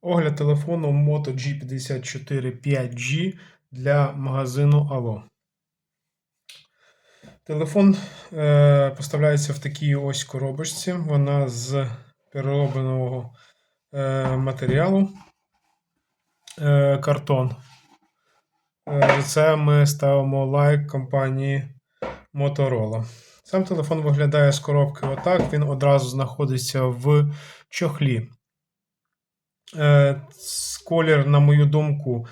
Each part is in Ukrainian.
Огляд телефону Moto G54 5G для магазину Allo. Телефон е, поставляється в такій ось коробочці. Вона з переробленого е, матеріалу. Е, картон. Е, це ми ставимо лайк компанії Motorola. Сам телефон виглядає з коробки отак. Він одразу знаходиться в чохлі. Е, Колір, на мою думку,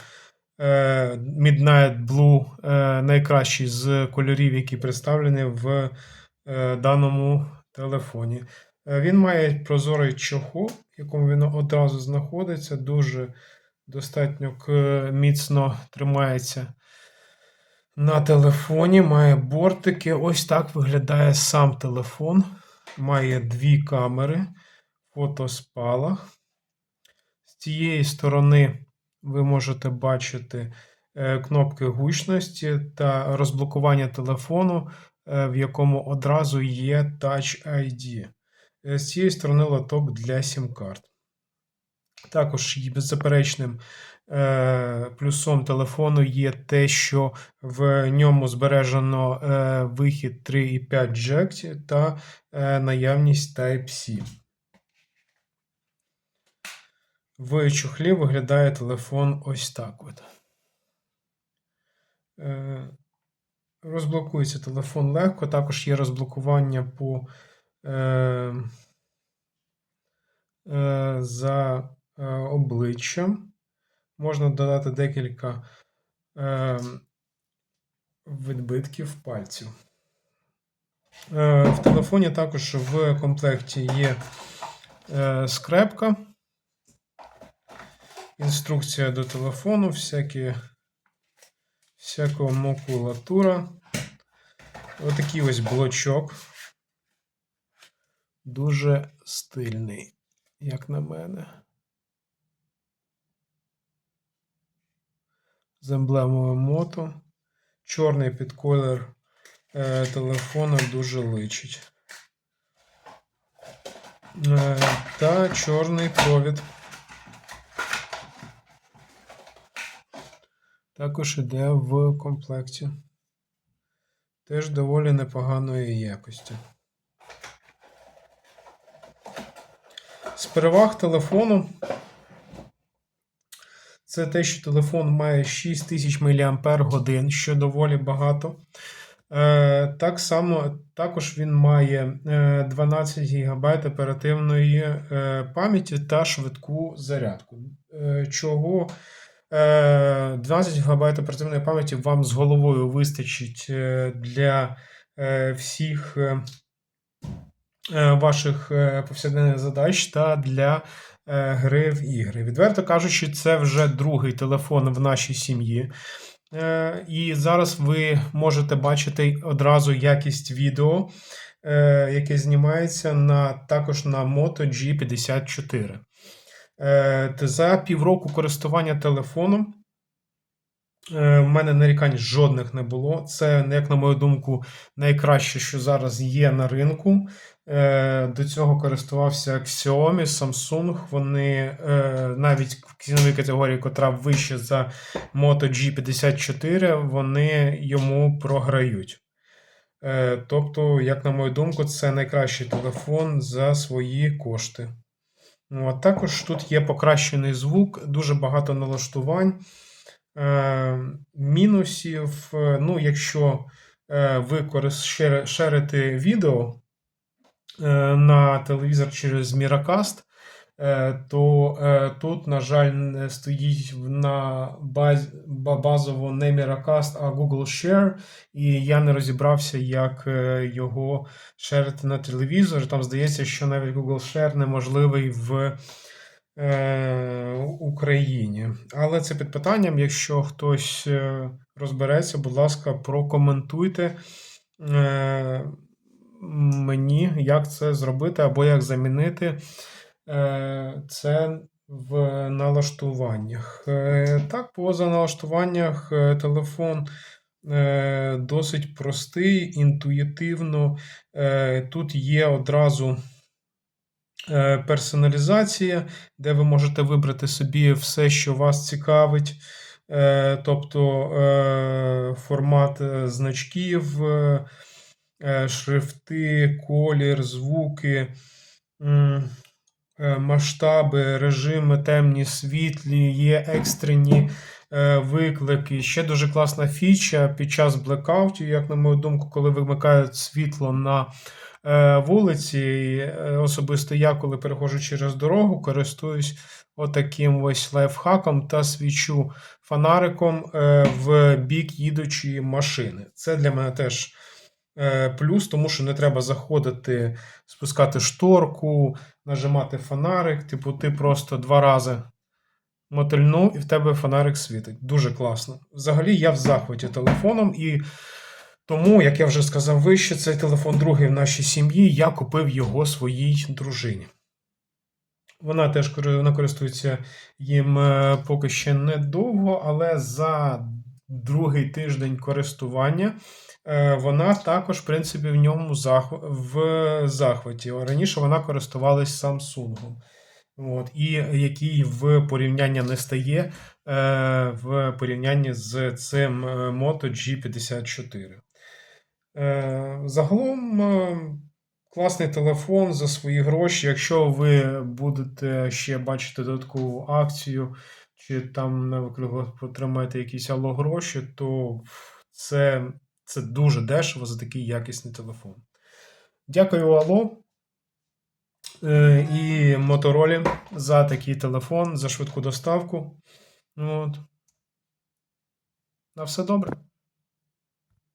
е, Midnight Blue е, найкращий з кольорів, які представлені в даному телефоні. Він має прозорий чохол, в якому він одразу знаходиться, дуже достатньо міцно тримається на телефоні. Має бортики. Ось так виглядає сам телефон. Має дві камери, фотоспалах. Цієї сторони ви можете бачити е, кнопки гучності та розблокування телефону, е, в якому одразу є Touch ID. Е, З цієї сторони лоток для сім-карт. Також беззаперечним плюсом телефону є те, що в ньому збережено вихід 3,5 Jack та наявність Type-C. В чохлі виглядає телефон ось так. От. Е, Розблокується телефон легко, також є розблокування по е, е, за е, обличчям. Можна додати декілька е, відбитків пальців. Е, в телефоні також в комплекті є е, скрепка інструкція до телефону, всякі, всяка макулатура. Отакий ось блочок. Дуже стильний, як на мене. З емблемою мото. Чорний під колір е, телефону дуже личить. Е, та чорний провід. Також іде в комплекті. Теж доволі непоганої якості. З переваг телефону це те, що телефон має 6000 мАч, що доволі багато. Е, Так само також він має е, 12 ГБ оперативної е, пам'яті та швидку зарядку. Е, Чого е, 12 ГБ оперативної пам'яті вам з головою вистачить е, для е, всіх е, е, ваших е, повсякденних задач та для е, гри в ігри. Відверто кажучи, це вже другий телефон в нашій сім'ї. Е, І зараз ви можете бачити одразу якість відео, е, яке знімається на, також на Moto G54. Е, За півроку користування телефоном е, в мене нарікань жодних не було. Це, як на мою думку, найкраще, що зараз є на ринку. Е, До цього користувався Xiaomi, Samsung. Вони навіть в ціновій категорії, котра вище за Moto G54, вони йому програють. Тобто, як на мою думку, це найкращий телефон за свої кошти. А також тут є покращений звук, дуже багато налаштувань, е, мінусів. Ну, якщо е, ви шерите відео е, на телевізор через е, то е, тут, на жаль, стоїть на баз, базово не Miracast, а Google Share, і я не розібрався, як е, його шерити на телевізор. Там здається, що навіть Google Share неможливий в е, Україні. Але це під питанням. Якщо хтось е, розбереться, будь ласка, прокоментуйте е, мені, як це зробити або як замінити е, це в налаштуваннях. Е, Так, поза налаштуваннях е, телефон. е, Досить простий, інтуїтивно. Е, Тут є одразу е, персоналізація, де ви можете вибрати собі все, що вас цікавить. Е, Тобто е, формат е, значків, е, е, шрифти, колір, звуки, е, масштаби, режими темні, світлі, є екстрені е, виклики. Ще дуже класна фіча під час блекаутів, як на мою думку, коли вимикають світло на е, вулиці. Е, Особисто я, коли переходжу через дорогу, користуюсь отаким ось лайфхаком та свічу фонариком е, в бік їдучої машини. Це для мене теж е, плюс, тому що не треба заходити, спускати шторку, нажимати фонарик. Типу, ти просто два рази мотильнув, і в тебе фонарик світить. Дуже класно. Взагалі, я в захваті телефоном, і тому, як я вже сказав вище, цей телефон другий в нашій сім'ї, я купив його своїй дружині. Вона теж вона користується їм е, поки ще недовго, але за другий тиждень користування е, вона також, в принципі, в ньому захв... в захваті. Раніше вона користувалась Samsung. От, і який в порівняння не стає е, в порівнянні з цим е, Moto G54. Е, Загалом е, класний телефон за свої гроші. Якщо ви будете ще бачити додаткову акцію, чи там, наприклад, отримаєте якісь алло гроші, то це, це дуже дешево за такий якісний телефон. Дякую, Алло. Е, І Моторолі за такий телефон, за швидку доставку. От. На все добре.